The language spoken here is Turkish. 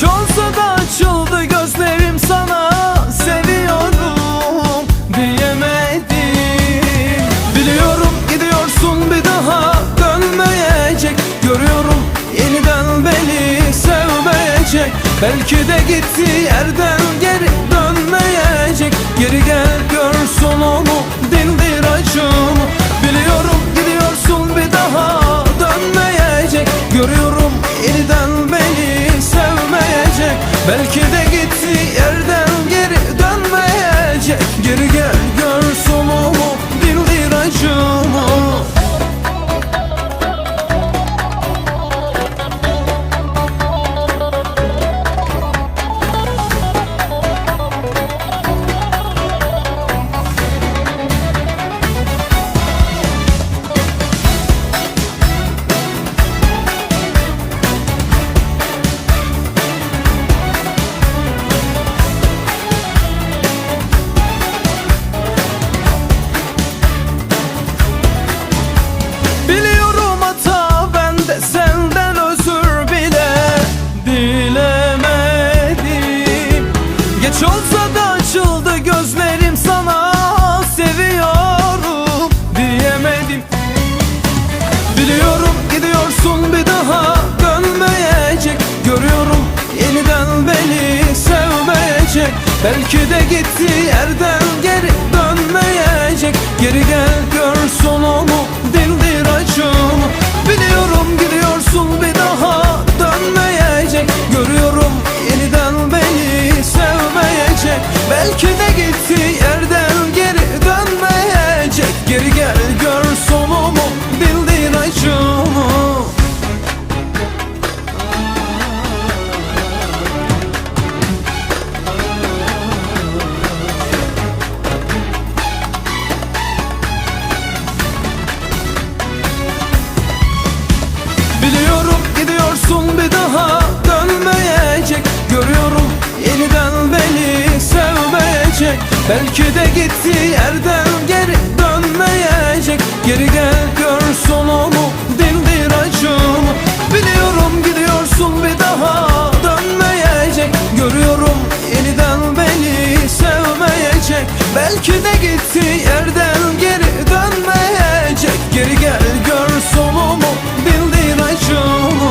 Geç olsa da açıldı gözlerim sana. Seviyorum diyemedim. Biliyorum gidiyorsun bir daha dönmeyecek. Görüyorum yeniden beni sevmeyecek. Belki de gitti yerden geri dönmeyecek. Geri gel görsün onu dindir acımı. Biliyorum gidiyorsun bir daha dönmeyecek. Görüyorum Belki de gitti yerden geri dönmeyecek. Geri Belki de gitti yerden geri dönmeyecek. Geri gel görsün onu dindir acımı. Biliyorum gidiyorsun bir daha dönmeyecek. Görüyorum yeniden beni sevmeyecek. Belki de gitti yerden geri dönmeyecek. Geri gel görsün onu dindir acımı Belki de gitti yerden geri dönmeyecek. Geri gel gör sonumu dindir acımı. Biliyorum gidiyorsun bir daha dönmeyecek. Görüyorum yeniden beni sevmeyecek. Belki de gitti yerden geri dönmeyecek. Geri gel gör sonumu dindir acımı.